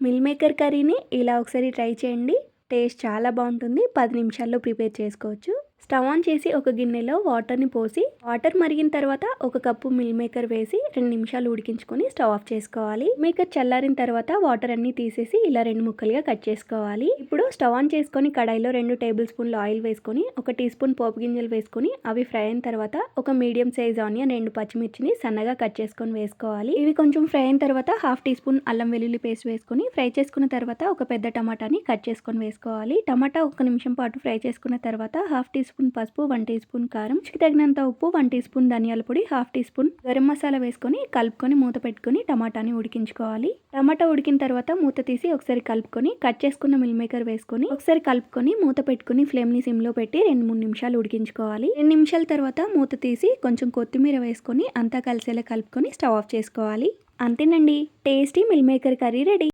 Meal maker కర్రీని ఇలా ఒకసారి ట్రై చేయండి. టేస్ట్ చాలా బాగుంటుంది. పది నిమిషాల్లో ప్రిపేర్ చేసుకోవచ్చు. స్టవ్ ఆన్ చేసి ఒక గిన్నెలో వాటర్ని పోసి వాటర్ మరిగిన తర్వాత ఒక కప్పు మిల్ మేకర్ వేసి రెండు నిమిషాలు ఉడికించుకొని స్టవ్ ఆఫ్ చేసుకోవాలి. మేకర్ చల్లారిన తర్వాత వాటర్ అన్ని తీసేసి ఇలా రెండు ముక్కలుగా కట్ చేసుకోవాలి. ఇప్పుడు స్టవ్ ఆన్ చేసుకొని కడాయిలో రెండు టేబుల్ స్పూన్లు ఆయిల్ వేసుకొని ఒక టీ స్పూన్ పోపు గింజలు వేసుకొని అవి ఫ్రై అయిన తర్వాత ఒక మీడియం సైజ్ ఆనియన్ రెండు పచ్చిమిర్చిని సన్నగా కట్ చేసుకొని వేసుకోవాలి. ఇవి కొంచెం ఫ్రై అయిన తర్వాత హాఫ్ టీ స్పూన్ అల్లం వెల్లుల్లి పేస్ట్ వేసుకొని ఫ్రై చేసుకున్న తర్వాత ఒక పెద్ద టమాటాని కట్ చేసుకొని వేసుకోవాలి. టమాటా ఒక నిమిషం పాటు ఫ్రై చేసుకున్న తర్వాత హాఫ్ టీ స్పూన్ పసుపు వన్ టీ స్పూన్ కారం రుచికి తగినంత ఉప్పు వన్ టీ స్పూన్ ధనియాల పొడి half teaspoon garam masala వేసుకొని కలుపుకొని మూత పెట్టుకొని టమాటాని ఉడికించుకోవాలి. టమాటా ఉడికిన తర్వాత మూత తీసి ఒకసారి కలుపుకొని కట్ చేసుకున్న మిల్ మేకర్ వేసుకొని ఒకసారి కలుపుకొని మూత పెట్టుకుని ఫ్లేమ్ని సిమ్లో పెట్టి రెండు మూడు నిమిషాలు ఉడికించుకోవాలి. రెండు నిమిషాల తర్వాత మూత తీసి కొంచెం కొత్తిమీర వేసుకొని అంతా కలిసేలా కలుపుకొని స్టవ్ ఆఫ్ చేసుకోవాలి. అంతేనండి. Tasty meal maker curry ready.